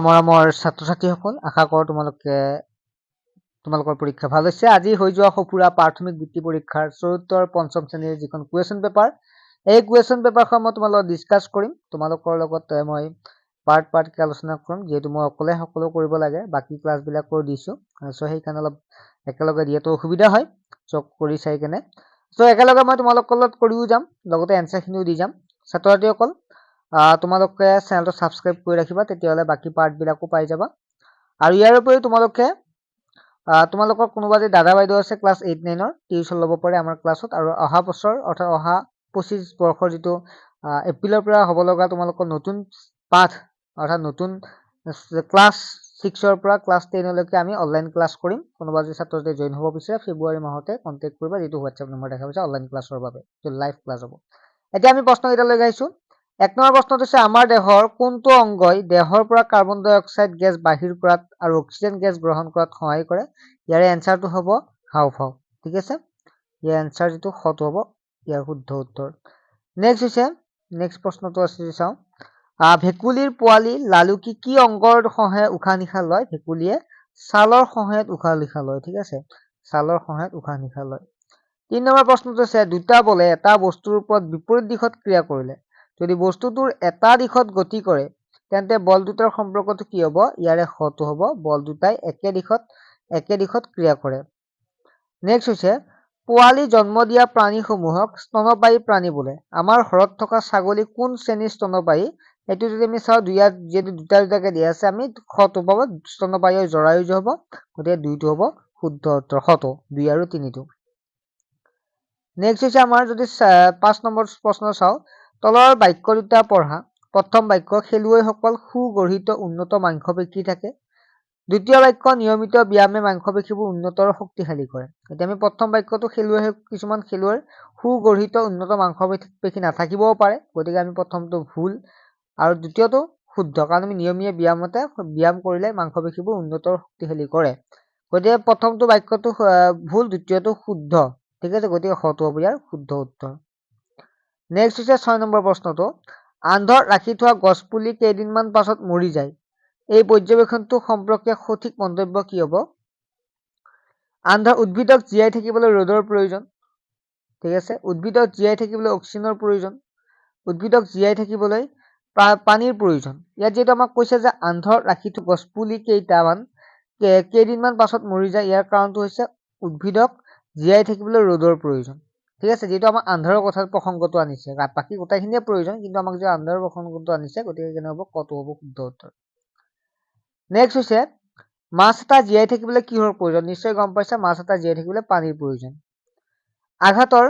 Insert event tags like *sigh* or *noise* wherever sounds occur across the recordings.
মৰমৰ ছাত্ৰ ছাত্ৰীসকল আশা কৰোঁ তোমালোকে তোমালোকৰ পৰীক্ষা ভাল হৈছে। আজি হৈ যোৱা সফুৰা প্ৰাথমিক বৃত্তি পৰীক্ষাৰ চতুৰ্থ পঞ্চম শ্ৰেণীৰ যিখন কুৱেশ্যন পেপাৰ এই কুৱেশ্যন পেপাৰখন মই তোমালোকক ডিছকাছ কৰিম। তোমালোকৰ লগত মই পাৰ্ট পাৰ্টকৈ আলোচনা কৰিম যিহেতু মই অকলে সকলো কৰিব লাগে বাকী ক্লাছবিলাক দিছোঁ। চ' সেইকাৰণে অলপ একেলগে দিয়াটো অসুবিধা হয় চ' কৰি চাই কেনে। চ' একেলগে মই তোমালোকৰ লগত কৰিও যাম লগতে এনচাৰখিনিও দি যাম। ছাত্ৰ ছাত্ৰীসকল তোমালোকে চেনেলটো ছাবস্ক্ৰাইব কৰি ৰাখিবা তেতিয়াহ'লে বাকী পাৰ্টবিলাকো পাই যাবা। আৰু ইয়াৰ উপৰিও তোমালোকে তোমালোকৰ কোনোবা যদি দাদা বাইদেউ আছে ক্লাছ এইট নাইনৰ টিউশ্যন ল'ব পাৰে আমাৰ ক্লাছত আৰু অহা বছৰ অৰ্থাৎ অহা পঁচিছ বৰ্ষৰ যিটো এপ্ৰিলৰ পৰা হ'ব লগা তোমালোকৰ নতুন পাঠ অৰ্থাৎ নতুন ক্লাছ ছিক্সৰ পৰা ক্লাছ টেনলৈকে আমি অনলাইন ক্লাছ কৰিম। কোনোবা যদি ছাত্ৰ ছাত্ৰী জইন হ'ব বিচাৰে ফেব্ৰুৱাৰী মাহতে কণ্টেক্ট কৰিবা যিটো হোৱাটছএপ নম্বৰ দেখা পাইছে অনলাইন ক্লাছৰ বাবে যিটো লাইভ ক্লাছ হ'ব। এতিয়া আমি প্ৰশ্নকেইটালৈ গাইছোঁ এক নম্বৰ প্ৰশ্নটো হৈছে আমাৰ দেহৰ কোনটো অংগই দেহৰ পৰা কাৰ্বন ডাই অক্সাইড গেছ বাহিৰ কৰাত আৰু অক্সিজেন গেছ গ্ৰহণ কৰাত সহায় কৰে? ইয়াৰে এনচাৰটো হ'ব হাওঁফাওঁ। ঠিক আছে? ইয়াৰ এনচাৰ যিটো সটো হ'ব ইয়াৰ শুদ্ধ উত্তৰ। নেক্সট হৈছে নেক্সট প্ৰশ্নটো আছে চাওঁ। ভেকুলীৰ পোৱালি লালুকি কি অংগৰ সহায়ত উশাহ নিশাহ লয়? ভেকুলীয়ে ছালৰ সহায়ত উশাহ নিশাহ লয়। ঠিক আছে? ছালৰ সহায়ত উশাহ নিশাহ লয়। তিনি নম্বৰ প্ৰশ্নটো হৈছে দুটা বলে এটা বস্তুৰ ওপৰত বিপৰীত দিশত ক্ৰিয়া কৰিলে। যদি বস্তুটোৰ এটা দিশত গতি কৰে তেন্তে বল দুটাৰ সম্পৰ্কটো কি হ'ব? ইয়াৰে সটো হ'ব। বল দুটাই একে দিশত একে দিশত ক্ৰিয়া কৰে। নেক্সট হৈছে পোৱালি জন্ম দিয়া প্ৰাণীসমূহক স্তনপায়ী প্ৰাণী বোলে। আমাৰ ঘৰত থকা ছাগলী কোন শ্ৰেণীৰ স্তনপায়ী? সেইটো যদি আমি চাওঁ দুয়াত যিহেতু দুটা দুটাকে দিয়া আছে আমি সটো পাব স্তনপায়ী জৰায়ুজ হ'ব গতিকে দুইটো হ'ব শুদ্ধ উত্তৰ সটো দুই আৰু তিনিটো। নেক্সট হৈছে আমাৰ যদি পাঁচ নম্বৰ প্ৰশ্ন চাওঁ তলৰ বাক্য দুটা পঢ়া। প্ৰথম বাক্য খেলুৱৈসকল সুগঢ়িত উন্নত মাংসপেশী থাকে। দ্বিতীয় বাক্য নিয়মিত ব্যায়ামে মাংসপেশীবোৰ আৰু শক্তিশালী কৰে। এতিয়া আমি প্ৰথম বাক্যটো খেলুৱৈ কিছুমান খেলুৱৈৰ সুগঢ়িত উন্নত মাংসপেশী নাথাকিবও পাৰে। গতিকে আমি প্ৰথমটো ভুল আৰু দ্বিতীয়টো শুদ্ধ। কাৰণ আমি নিয়মীয়া ব্যায়ামতে ব্যায়াম কৰিলে মাংসপেশীবোৰ আৰু শক্তিশালী কৰে। গতিকে প্ৰথমটো বাক্যটো ভুল দ্বিতীয়টো শুদ্ধ। ঠিক আছে? গতিকে সটো হ'ব ইয়াৰ শুদ্ধ উত্তৰ। নেক্সট হৈছে ছয় নম্বৰ প্ৰশ্নটো। আন্ধত ৰাখি থোৱা গছপুলি কেইদিনমান পাছত মৰি যায়। এই পৰ্যবেক্ষণটো সম্পৰ্কে সঠিক মন্তব্য কি হ'ব? আন্ধৰ উদ্ভিদক জীয়াই থাকিবলৈ ৰ'দৰ প্ৰয়োজন। ঠিক আছে? উদ্ভিদক জীয়াই থাকিবলৈ অক্সিজেনৰ প্ৰয়োজন। উদ্ভিদক জীয়াই থাকিবলৈ পানীৰ প্ৰয়োজন। ইয়াত যিহেতু আমাক কৈছে যে আন্ধত ৰাখি থোৱা গছপুলি কেইটামান কেইদিনমান পাছত মৰি যায় ইয়াৰ কাৰণটো হৈছে উদ্ভিদক জীয়াই থাকিবলৈ ৰ'দৰ প্ৰয়োজন। ঠিক আছে যিটো আমাক আন্ধাৰৰ কথা প্ৰসংগটো আনিছে। বাকী গোটেইখিনিয়ে প্ৰয়োজন কিন্তু আমাক যে আন্ধাৰৰ প্ৰসংগটো আনিছে গতিকে কেনে হ'ব কটো হ'ব শুদ্ধ উত্তৰ। নেক্সট হৈছে মাছ এটা জীয়াই থাকিবলৈ কিহৰ প্ৰয়োজন? নিশ্চয় গম পাইছা মাছ এটা জীয়াই থাকিবলৈ পানীৰ প্ৰয়োজন। আঘাতৰ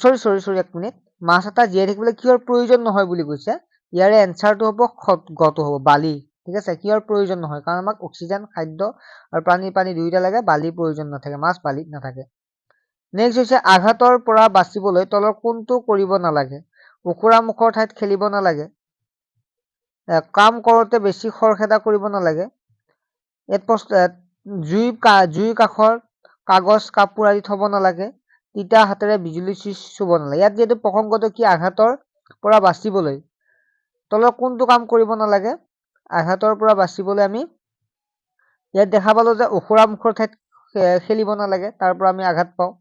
চৰি চৰি চৰি এক মিনিট মাছ এটা জীয়াই থাকিবলৈ কিহৰ প্ৰয়োজন নহয় বুলি কৈছে? ইয়াৰে এনচাৰটো হ'ব গটো হ'ব বালি। ঠিক আছে কিহৰ প্ৰয়োজন নহয়? কাৰণ আমাক অক্সিজেন খাদ্য আৰু পানী পানী দুয়োটা লাগে বালিৰ প্ৰয়োজন নাথাকে মাছ বালিত নাথাকে। নেক্সট হৈছে আঘাতৰ পৰা বাচিবলৈ তলৰ কোনটো কৰিব নালাগে? ওখোৰা মুখৰ ঠাইত খেলিব নালাগে। কাম কৰোঁতে বেছি খৰখেদা কৰিব নালাগে। জুই জুইৰ কাষৰ কাগজ কাপোৰ আদি থব নালাগে। তিতা হাতেৰে বিজুলী চুইচ চুব নালাগে। ইয়াত যিহেতু প্ৰসংগটো কি আঘাতৰ পৰা বাচিবলৈ তলৰ কোনটো কাম কৰিব নালাগে? আঘাতৰ পৰা বাচিবলৈ আমি ইয়াত দেখা পালো যে ওখোৰা মুখৰ ঠাইত খেলিব নালাগে। তাৰ পৰা আমি আঘাত পাওঁ।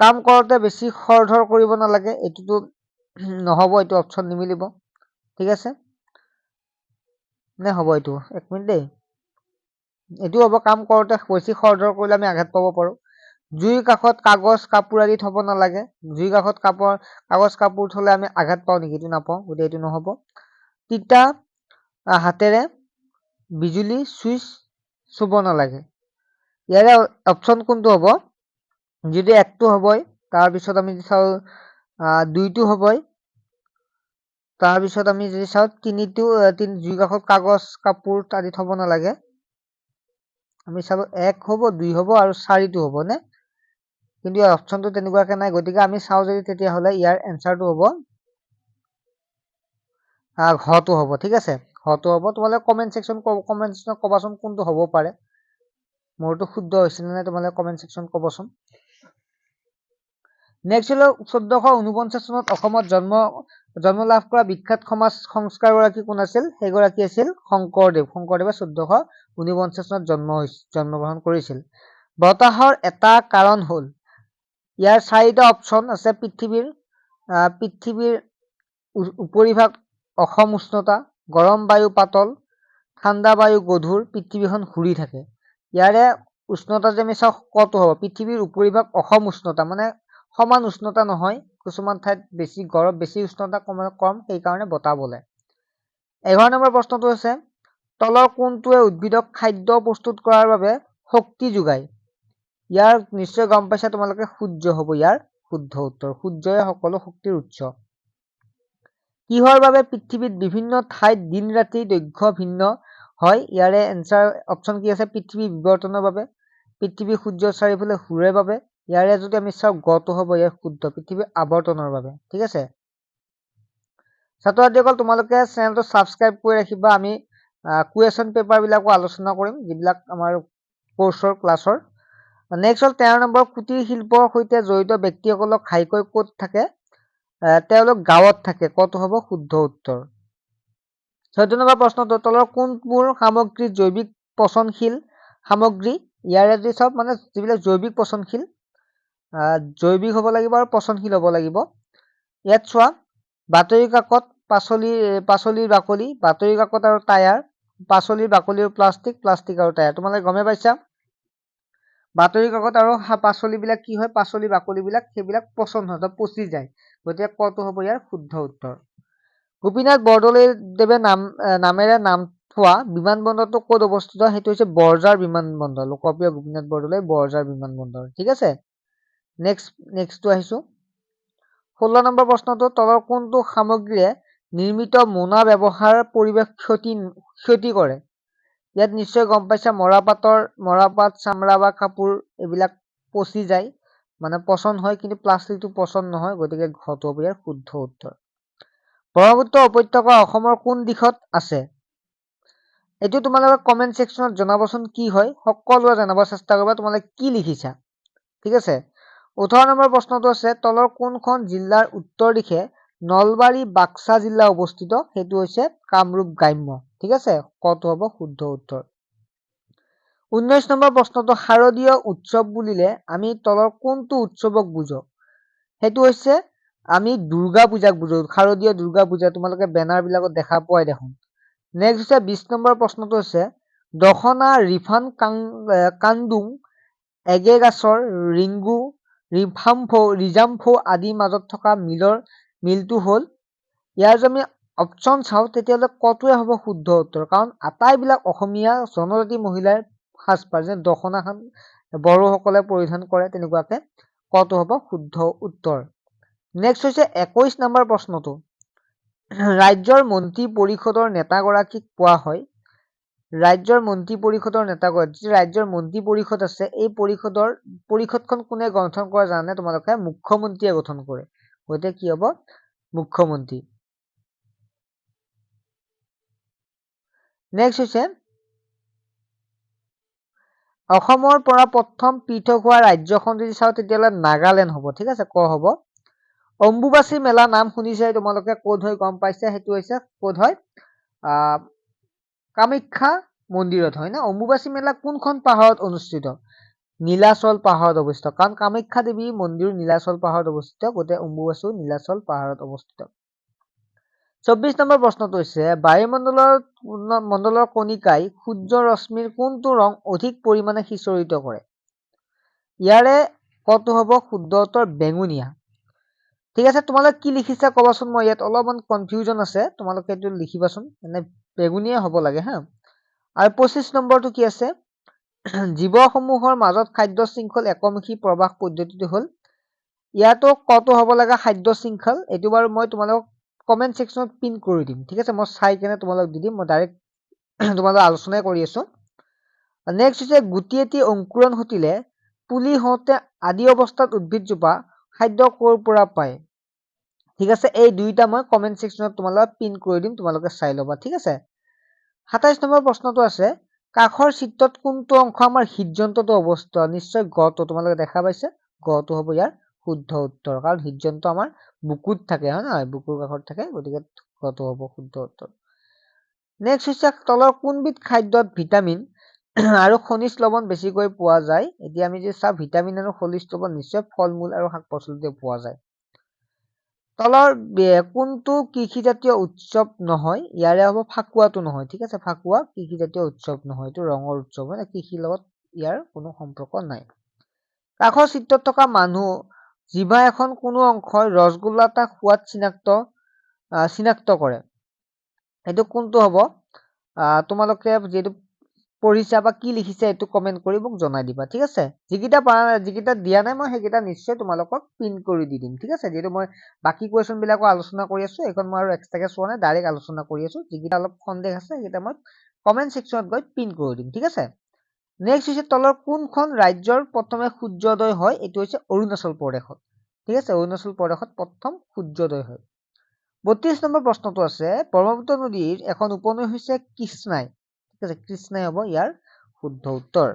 কাম কৰোঁতে বেছি খৰধৰ কৰিব নালাগে এইটোতো নহ'ব এইটো অপশ্যন নিমিলিব। ঠিক আছে? নে হ'ব এইটো? এক মিনিট দেই। এইটো হ'ব কাম কৰোঁতে বেছি খৰধৰ কৰিলে আমি আঘাত পাব পাৰোঁ। জুইৰ কাষত কাগজ কাপোৰ আদি থ'ব নালাগে। জুইৰ কাষত কাপোৰ কাগজ কাপোৰ থ'লে আমি আঘাত পাওঁ নেকি এইটো নাপাওঁ গতিকে এইটো নহ'ব। তিতা হাতেৰে বিজুলী চুইচ চুব নালাগে। ইয়াৰে অপশ্যন কোনটো হ'ব? যদি একটো হ'বই তাৰপিছত আমি যদি চাওঁ দুইটো হ'বই তাৰপিছত আমি যদি চাওঁ তিনিটো তিনি কাষত কাগজ কাপোৰ আদি থ'ব নালাগে। আমি চালোঁ এক হ'ব দুই হ'ব আৰু চাৰিটো হ'বনে কিন্তু ইয়াৰ অপশ্যনটো তেনেকুৱাকৈ নাই। গতিকে আমি চাওঁ যদি তেতিয়াহ'লে ইয়াৰ এনচাৰটো হ'ব। ঘটো হ'ব ঠিক আছে? ঘটো হ'ব। তোমালোকে কমেণ্ট ছেকশ্যন কমেণ্ট ছেকশ্যনত ক'বাচোন কোনটো হ'ব পাৰে। মোৰতো শুদ্ধ হৈছিলে নে? তোমালোকে কমেণ্ট ছেকশ্যন ক'বচোন। নেক্সট হলো চৈধ্যশ ঊনপঞ্চাছ চনত অসমত জন্ম জন্ম লাভ কৰা বিখ্যাত সমাজ সংস্কাৰগৰাকী কোন আছিল? সেইগৰাকী আছিল শংকৰদেৱ। শংকৰদেৱে চৈধ্যশ ঊনপঞ্চাছ চনত জন্ম জন্মগ্ৰহণ কৰিছিল। বতাহৰ এটা কাৰণ হ'ল ইয়াৰ চাৰিটা অপশ্যন আছে পৃথিৱীৰ পৃথিৱীৰ উপৰিভাগ অসম উষ্ণতা গৰম বায়ু পাতল ঠাণ্ডা বায়ু গধুৰ পৃথিৱীখন ঘূৰি থাকে। ইয়াৰে উষ্ণতা যে আমি চাওঁ কত হ'ব? পৃথিৱীৰ উপৰিভাগ অসম উষ্ণতা মানে সমান উষ্ণতা নহয় কিছুমান ঠাইত বেছি গৰম বেছি উষ্ণতা কম কম সেইকাৰণে বতাহ বলে। এঘাৰ নম্বৰ প্ৰশ্নটো হৈছে তলৰ কোনটোৱে উদ্ভিদক খাদ্য প্ৰস্তুত কৰাৰ বাবে শক্তি যোগায়। ইয়াৰ নিশ্চয় গম পাইছা তোমালোকে সূৰ্য হ'ব ইয়াৰ শুদ্ধ উত্তৰ। সূৰ্যই সকলো শক্তিৰ উৎস। কিহৰ বাবে পৃথিৱীত বিভিন্ন ঠাইত দিন ৰাতিৰ দৈৰ্ঘ্য ভিন্ন হয়? ইয়াৰে এনচাৰ অপশ্যন কি আছে? পৃথিৱী বিৱৰ্তনৰ বাবে। পৃথিৱী সূৰ্যৰ চাৰিওফালে ঘূৰে বাবে। ইয়াৰে যদি আমি চাওঁ গটো হ'ব ইয়াৰ শুদ্ধ পৃথিৱীৰ আৱৰ্তনৰ বাবে ঠিক আছে? ছাত্ৰ ছাত্ৰীসকল তোমালোকে চেনেলটো ছাবস্ক্ৰাইব কৰি ৰাখিবা। আমি কুৱেশ্যন পেপাৰবিলাকো আলোচনা কৰিম যিবিলাক আমাৰ কৰ্চৰ ক্লাছৰ নেক্সট হ'ল তেৰ নম্বৰ কুটিৰ শিল্পৰ সৈতে জড়িত ব্যক্তিসকলক ঘাইকৈ ক'ত থাকে? তেওঁলোক গাঁৱত থাকে। কত হ'ব? শুদ্ধ উত্তৰ। চৈধ্য নম্বৰ প্ৰশ্নটো তলৰ কোনবোৰ সামগ্ৰী জৈৱিক পচনশীল সামগ্ৰী? ইয়াৰে যদি চব মানে যিবিলাক জৈৱিক পচনশীল জৈৱিক হ'ব লাগিব আৰু পচনশীল হ'ব লাগিব। ইয়াত চোৱা বাতৰি কাকত পাচলি পাচলিৰ বাকলি বাতৰি কাকত আৰু টায়াৰ পাচলিৰ বাকলি আৰু প্লাষ্টিক প্লাষ্টিক আৰু টায়াৰ। তোমালোকে গমেই পাইছা? বাতৰি কাকত আৰু পাচলিবিলাক কি হয়? পাচলি বাকলিবিলাক সেইবিলাক পচন হয় পচি যায়। গতিকে কটো হ'ব ইয়াৰ শুদ্ধ উত্তৰ। গোপীনাথ বৰদলৈদেৱে নাম নামেৰে নাম থোৱা বিমানবন্দৰটো ক'ত অৱস্থিত? সেইটো হৈছে বৰঝাৰ বিমানবন্দৰ লোকপ্ৰিয় গোপীনাথ বৰদলৈ বৰঝাৰ বিমানবন্দৰ ঠিক আছে? নেক্সট নেক্সটটো আহিছো। ষোল্ল নম্বৰ প্ৰশ্নটো তলৰ কোনটো সামগ্ৰীৰে নিৰ্মিত মোনা ব্যৱহাৰ পৰিৱেশ ক্ষতি ক্ষতি কৰে? ইয়াত নিশ্চয় গম পাইছা মৰাপাতৰ মৰাপাট চামৰা বা কাপোৰ এইবিলাক পচি যায়। মানে পচন হয় কিন্তু প্লাষ্টিকটো পচন নহয় গতিকে ঘটো হ'ব ইয়াৰ শুদ্ধ উত্তৰ। ব্ৰহ্মপুত্ৰ উপত্যকা অসমৰ কোন দিশত আছে? এইটো তোমালোকে কমেণ্ট ছেকশ্যনত জনাবচোন কি হয়। সকলোৱে জনাব চেষ্টা কৰিবা তোমালোকে কি লিখিছা? ঠিক আছে? ওঠৰ নম্বৰ প্ৰশ্নটো আছে তলৰ কোনখন জিলাৰ উত্তৰ দিশে নলবাৰী বাক্সা জিলা অৱস্থিত? সেইটো হৈছে কামৰূপ গ্ৰাম্য। ঠিক আছে? কটো হ'ব শুদ্ধ উত্তৰ? ঊনৈশ নম্বৰ প্ৰশ্নটো শাৰদীয় উৎসৱ বুলিলে আমি তলৰ কোনটো উৎসৱক বুজো? সেইটো হৈছে আমি দুৰ্গা পূজাক বুজো। শাৰদীয় দুৰ্গা পূজা তোমালোকে বেনাৰ বিলাকত দেখা পোৱাই দেখোন। নেক্সট হৈছে বিশ নম্বৰ প্ৰশ্নটো হৈছে দখনা ৰিফান কাং কান্দুং এগেগাছৰ ৰিংগু ৰিফাম্ফো ৰিজাম্ফো আদিৰ মাজত থকা মিলৰ মিলটো হ'ল ইয়াৰ যদি আমি অপশ্যন চাওঁ তেতিয়াহ'লে কটোৱে হ'ব শুদ্ধ উত্তৰ। কাৰণ আটাইবিলাক অসমীয়া জনজাতি মহিলাৰ সাজপাৰ যেনে দখনাখন বড়োসকলে পৰিধান কৰে তেনেকুৱাকে কটো হ'ব শুদ্ধ উত্তৰ। নেক্সট হৈছে একৈশ নম্বৰ প্ৰশ্নটো। ৰাজ্যৰ মন্ত্ৰী পৰিষদৰ নেতাগৰাকীক কোৱা হয় ৰাজ্যৰ মন্ত্ৰী পৰিষদৰ নেতাগৰাকী যি ৰাজ্যৰ মন্ত্ৰী পৰিষদ আছে এই পৰিষদৰ পৰিষদখন কোনে গঠন কৰে জানে তোমালোকে মুখ্যমন্ত্ৰীয়ে গঠন কৰে। গতিকে কি হ'ব? মুখ্যমন্ত্ৰী। নেক্সট হৈছে অসমৰ পৰা প্ৰথম পৃথক হোৱা ৰাজ্যখন যদি চাওঁ তেতিয়াহ'লে নাগালেণ্ড হ'ব। ঠিক আছে ক হ'ব? অম্বুবাচী মেলা নাম শুনিছে তোমালোকে ক'ত হয় গম পাইছে? সেইটো হৈছে ক'ত হয়? আহ কামাখ্যা মন্দিৰত হয় না? অম্বুবাচী মেলা কোনখন পাহাৰত অনুষ্ঠিত? নীলাচল পাহাৰত অৱস্থিত। কাৰণ কামাখ্যা দেৱী মন্দিৰ নীলাচল পাহাৰত অৱস্থিত গতিকে অম্বুবাচীও নীলাচল পাহাৰত অৱস্থিত। চৌব্বিশ নম্বৰ প্ৰশ্নটো হৈছে বায়ুমণ্ডলৰ মণ্ডলৰ কণিকাই সূৰ্য ৰশ্মিৰ কোনটো ৰং অধিক পৰিমাণে সিঁচৰিত কৰে? ইয়াৰে কটো হ'ব শুদ্ধ উত্তৰ বেঙুনীয়া। ঠিক আছে তোমালোকে কি লিখিছা? ক'বাচোন মই ইয়াত অলপমান কনফিউজন আছে। তোমালোকে এইটো লিখিবাচোন। এনে বেঙুনীয়া হ'ব লাগে হা। আৰু পঁচিছ নম্বৰটো কি আছে? জীৱসমূহৰ মাজত খাদ্য শৃংখল একমুখী প্ৰৱাহ পদ্ধতিটো হ'ল ইয়াতো কটো হ'ব লাগে খাদ্য শৃংখল এইটো বাৰু মই তোমালোকক কমেণ্ট ছেকশ্যনত পিন কৰি দিম ঠিক আছে? মই চাই কেনে তোমালোকক দি দিম মই ডাইৰেক্ট *clears throat* তোমালোক আলোচনাই কৰি আছো। নেক্সট হৈছে গুটি এটি অংকুৰণ ঘটিলে পুলি হওঁতে আদি অৱস্থাত উদ্ভিদজোপা খাদ্য ক'ৰ পৰা পায়? ঠিক আছে এই দুইটা মই কমেণ্ট ছেকশ্যনত তোমালোকক পিন কৰি দিম তোমালোকে চাই ল'বা ঠিক আছে? সাতাইছ নম্বৰ প্ৰশ্নটো আছে কাষৰ চিত্ৰত কোনটো অংশ আমাৰ হৃদযন্ত্ৰটো অৱস্থিত? নিশ্চয় গটো তোমালোকে দেখা পাইছে? গটো হ'ব ইয়াৰ শুদ্ধ উত্তৰ কাৰণ হৃদযন্ত্ৰ আমাৰ বুকুত থাকে হয় নহয়? বুকুৰ কাষত থাকে গতিকে কটো হ'ব শুদ্ধ উত্তৰ। নেক্সট হৈছে তলৰ কোনবিধ খাদ্যত ভিটামিন আৰু খনিজ লৱণ বেছিকৈ পোৱা যায়? এতিয়া আমি যদি চাওঁ ভিটামিন আৰু খনিজ লৱণ নিশ্চয় ফল মূল আৰু শাক পাচলিতে পোৱা যায়। তলৰ কোনটো কৃষিজাতীয় উৎসৱ নহয় ইয়াৰে হ'ব ফাকুৱাটো নহয় ঠিক আছে? ফাকুৱা কৃষিজাতীয় উৎসৱ নহয় এইটো ৰঙৰ উৎসৱ হয় কৃষিৰ লগত ইয়াৰ কোনো সম্পৰ্ক নাই। কাষৰ চিত্ৰত থকা মানুহ জিভা এখন কোনো অংশই ৰসগোল্লা এটা সোৱাদ চিনাক্ত চিনাক্ত কৰে। এইটো কোনটো হ'ব? তোমালোকে যিহেতু পঢ়িছা বা কি লিখিছে এইটো কমেণ্ট কৰি মোক জনাই দিবা ঠিক আছে? যিকেইটা পৰা যিকেইটা দিয়া নাই মই সেইকেইটা নিশ্চয় তোমালোকক পিন কৰি দি দিম ঠিক আছে? যিহেতু মই বাকী কুৱেশ্যন বিলাকো আলোচনা কৰি আছো এইখন মই আৰু এক্সট্ৰাকে চোৱা নাই ডাইৰেক্ট আলোচনা কৰি আছো যিকেইটা অলপ সন্দেহ আছে সেইকেইটা মই কমেণ্ট ছেকশ্যনত গৈ পিন কৰি দিম ঠিক আছে? নেক্সট হৈছে তলৰ কোনখন ৰাজ্যৰ প্ৰথমে সূৰ্যোদয় হয় এইটো হৈছে অৰুণাচল প্ৰদেশত ঠিক আছে? অৰুণাচল প্ৰদেশত প্ৰথম সূৰ্যোদয় হয়। বত্ৰিশ নম্বৰ প্ৰশ্নটো আছে ব্ৰহ্মপুত্ৰ নদীৰ এখন উপনৈ হৈছে কৃষ্ণাই ঠিক আছে কৃষ্ণাই হ'ব ইয়াৰ শুদ্ধ উত্তৰ।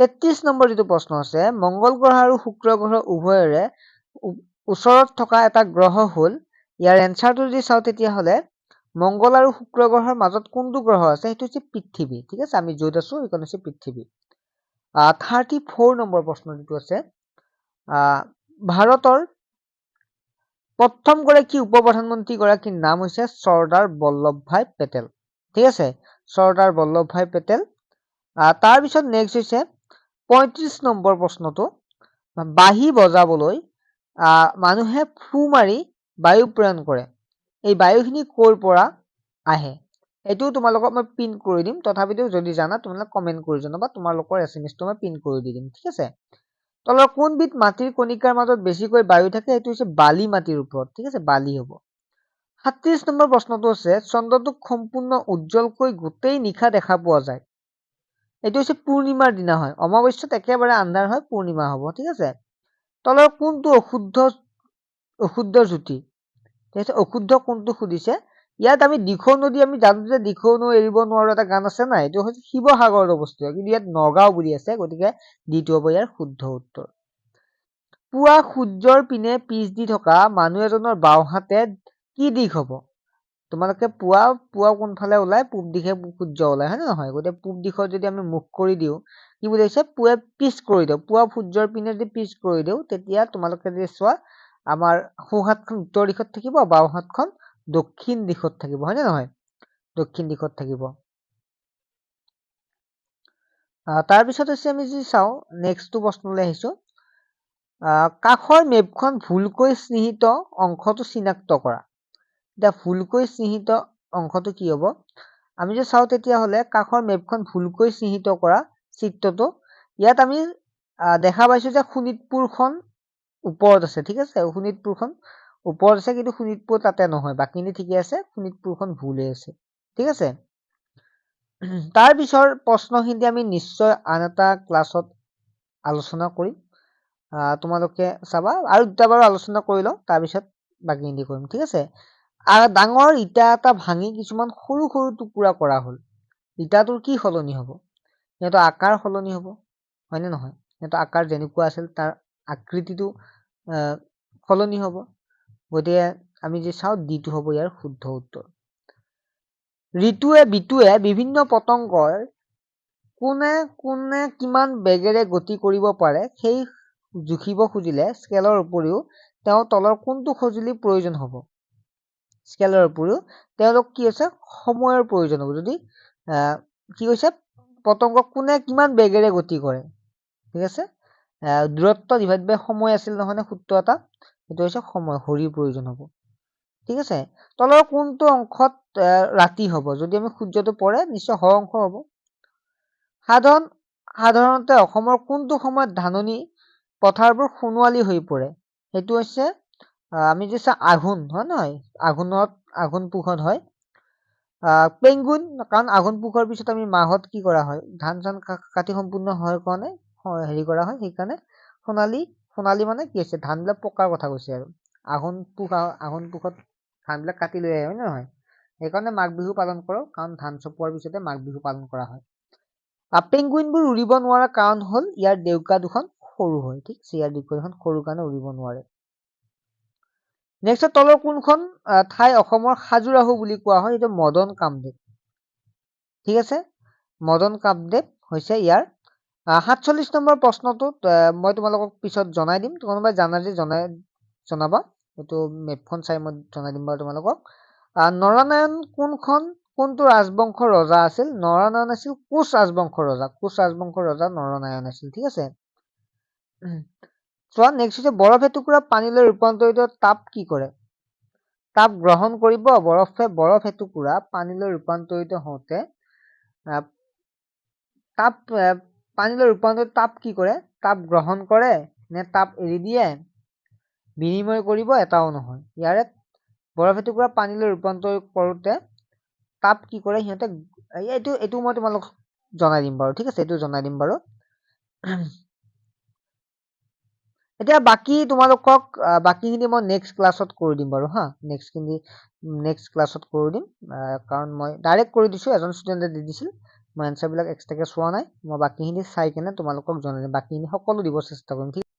তেত্ৰিশ নম্বৰ যিটো প্ৰশ্ন আছে মংগল গ্ৰহ আৰু শুক্ৰ গ্ৰহ উভয়ৰে ওচৰত থকা এটা গ্ৰহ হ'ল ইয়াৰ এনচাৰটো যদি চাওঁ তেতিয়াহ'লে মংগল আৰু শুক্ৰ গ্ৰহৰ মাজত কোনটো গ্ৰহ আছে সেইটো হৈছে পৃথিৱী ঠিক আছে? আমি য'ত আছো সেইখন হৈছে পৃথিৱী। থাৰ্টি ফ'ৰ নম্বৰ প্ৰশ্ন যিটো আছে ভাৰতৰ প্ৰথমগৰাকী উপ প্ৰধানমন্ত্ৰী গৰাকীৰ নাম হৈছে চৰ্দাৰ বল্লভ ভাই পেটেল ঠিক আছে? চৰ্দাৰ বল্লভ ভাই পেটেল। তাৰপিছত নেক্সট হৈছে পঁয়ত্ৰিশ নম্বৰ প্ৰশ্নটো। বাঁহী বজাবলৈ মানুহে ফু মাৰি বায়ু প্ৰেৰণ কৰে। এই বায়ুখিনি ক'ৰ পৰা আহে? এইটোও তোমালোকক মই পিন কৰি দিম। তথাপিতো যদি জানা তোমালোকে কমেণ্ট কৰি জনাবা। তোমালোকৰ এছ এম এছটো মই পিন কৰি দি দিম ঠিক আছে? তলৰ কোনবিধ মাটিৰ কণিকাৰ মাজত বেছিকৈ বায়ু থাকে সেইটো হৈছে বালি মাটিৰ ওপৰত ঠিক আছে? বালি হ'ব। সাতত্ৰিশ নম্বৰ প্ৰশ্নটো আছে চন্দ্ৰটোক সম্পূৰ্ণ উজ্জ্বলকৈ গোটেই নিশা দেখা পোৱা যায়। এইটো হৈছে পূৰ্ণিমাৰ দিনা হয়। অমাৱস্যাত একেবাৰে আন্ধাৰ হয় পূৰ্ণিমা হ'ব ঠিক আছে? তলৰ কোনটো অশুদ্ধ অশুদ্ধ জ্যোতি? অশুদ্ধ কোনটো সুধিছে? ইয়াত আমি দিখৌ নদী আমি জানো যে দিখৌ নৈ এৰিব নোৱাৰো এটা গান আছে নাই? এইটো হৈছে শিৱসাগৰত অৱস্থিত কিন্তু ইয়াত নগাঁও বুলি আছে গতিকে দ্বিতীয় হ'ব ইয়াৰ শুদ্ধ উত্তৰ। পুৱা সূৰ্যৰ পিনে পিছ দি থকা মানুহ এজনৰ বাওঁহাতে কি দিশ হব? তোমালোকে পুৱা পুৱা কোনফালে ওলাই পূব দিশে সূৰ্য ওলাই হয় নে নহয়? গতিকে পূব দিশত যদি আমি মুখ কৰি দিওঁ কি বুজাইছে পুৱে পিছ কৰি দিওঁ। পুৱা সূৰ্যৰ পিনে যদি পিছ কৰি দিওঁ তেতিয়া তোমালোকে যদি চোৱা আমাৰ সোঁহাতখন উত্তৰ দিশত থাকিব বাওঁ হাতখন দক্ষিণ দিশত থাকিব হয় নে নহয়? দক্ষিণ দিশত থাকিব। তাৰপিছত হৈছে আমি যদি চাওঁ নেক্সটটো প্ৰশ্নলৈ আহিছো। কাষৰ মেপখন ভুলকৈ চিহ্নিত অংশটো চিনাক্ত কৰা। এতিয়া ভুলকৈ চিহ্নিত অংশটো কি হ'ব? আমি যদি চাওঁ তেতিয়াহ'লে কাষৰ মেপখন ভুলকৈ চিহ্নিত কৰা চিত্ৰটো। ইয়াত আমি দেখা পাইছো যে শোণিতপুৰখন ওপৰত আছে ঠিক আছে? শোণিতপুৰখন ওপৰত আছে কিন্তু শোণিতপুৰ তাতে নহয়। বাকীখিনি ঠিকে আছে শোণিতপুৰখন ভুলেই আছে ঠিক আছে? তাৰ পিছৰ প্ৰশ্নখিনি আমি নিশ্চয় আন এটা ক্লাছত আলোচনা কৰিম। তোমালোকে চাবা। আৰু দুটা বাৰু আলোচনা কৰি লওঁ তাৰপিছত বাকীখিনি কৰিম ঠিক আছে? ডাঙৰ ইটা এটা ভাঙি কিছুমান সৰু সৰু টুকুৰা কৰা হ'ল। ইটাটোৰ কি সলনি হ'ব? সিহঁতৰ আকাৰ সলনি হ'ব হয়নে নহয়? সিহঁতৰ আকাৰ যেনেকুৱা আছিল তাৰ আকৃতিটো সলনি হ'ব। গতিকে আমি যে চাওঁ ডিটো হ'ব ইয়াৰ শুদ্ধ উত্তৰ। ঋতুৱে বিটুৱে বিভিন্ন পতংগৰ কোনে কোনে কিমান বেগেৰে গতি কৰিব পাৰে সেই জুখিব খুজিলে স্কেলৰ উপৰিও তেওঁ তলৰ কোনটো সঁজুলিৰ প্ৰয়োজন হ'ব? স্কেলৰ উপৰিও তেওঁলোক কি হৈছে সময়ৰ প্ৰয়োজন হ'ব। যদি কি কৈছে পতংগ কোনে কিমান বেগেৰে গতি কৰে ঠিক আছে? দূৰত্ব ডিভাইড বাই সময় আছিল নহয়নে সূত্ৰ এটা সেইটো হৈছে সময় হৰিৰ প্ৰয়োজন হ'ব ঠিক আছে? তলৰ কোনটো অংশত ৰাতি হ'ব যদি আমি সূৰ্যটো পৰে নিশ্চয় হ অংশ হ'ব। সাধাৰণ সাধাৰণতে অসমৰ কোনটো সময়ত ধাননি পথাৰবোৰ সোণোৱালী হৈ পৰে সেইটো হৈছে আমি যে আঘোণ হয় নহয়? আঘোণত আঘোণ পুহত হয়। পেংগুইন কাৰণ আঘোণ পুহৰ পিছত আমি মাহত কি কৰা হয়? ধান চান কাটি সম্পূৰ্ণ হোৱাৰ কাৰণে হেৰি কৰা হয় সেইকাৰণে সোণালী সোণালী মানে কি হৈছে? ধানবিলাক পকাৰ কথা কৈছে আৰু। আঘোণ পুহ আঘোণ পুহত ধানবিলাক কাটি লৈ আহে হয় নহয়? সেইকাৰণে মাঘ বিহু পালন কৰোঁ কাৰণ ধান চপোৱাৰ পিছতে মাঘ বিহু পালন কৰা হয়। পেংগুইনবোৰ উৰিব নোৱাৰা কাৰণ হ'ল ইয়াৰ ডেউকা দুখন সৰু হয় ঠিক আছে? ইয়াৰ দিশখন সৰু কাৰণে উৰিব নোৱাৰে। নেক্সট তলৰ কোনখন? ঠাই অসমৰ খাজুৰাহু বুলি কোৱা হয়। এইটো মদন কামদেৱ। ঠিক আছে? মদন কামদেৱ হৈছে ইয়াৰ সাতচল্লিশ নম্বৰ প্ৰশ্নটোত মই তোমালোকক পিছত জনাই দিম। কোনোবাই জানা যদি জনাই জনাবা। এইটো মেপখন চাই মই জনাই দিম বাৰু তোমালোকক। নৰনাৰায়ণ কোনখন? কোনটো ৰাজবংশৰ ৰজা আছিল? নৰনাৰায়ণ আছিল কোচ ৰাজবংশৰ ৰজা। কোচ ৰাজবংশৰ ৰজা নৰনাৰায়ণ আছিল। ঠিক আছে? চোৱা নেক্সট হৈছে বৰফ এটুকুৰা পানীলৈ ৰূপান্তৰিত তাপ কি কৰে? তাপ গ্ৰহণ কৰিব বৰফে বৰফ এটুকুৰা পানীলৈ ৰূপান্তৰিত হওঁতে তাপ পানীলৈ ৰূপান্তৰিত তাপ কি কৰে? তাপ গ্ৰহণ কৰে নে তাপ এৰি দিয়ে? বিনিময় কৰিব এটাও নহয়। ইয়াৰে বৰফ এটুকুৰা পানীলৈ ৰূপান্তৰ কৰোঁতে তাপ কি কৰে? সিহঁতে এইটো এইটো মই তোমালোকক জনাই দিম বাৰু ঠিক আছে? এইটো জনাই দিম বাৰু। এতিয়া বাকী তোমালোকক বাকীখিনি মই নেক্সট ক্লাছত কৰি দিম বাৰু হা। নেক্সট খিনি নেক্সট ক্লাছত কৰি দিম। কাৰণ মই ডাইৰেক্ট কৰি দিছোঁ এজন ষ্টুডেণ্টে দি দিছিল। মই এনচাৰবিলাক এক্সট্ৰাকৈ চোৱা নাই। মই বাকীখিনি চাই কেনে তোমালোকক জনাই দিম। বাকীখিনি সকলো দিব চেষ্টা কৰিম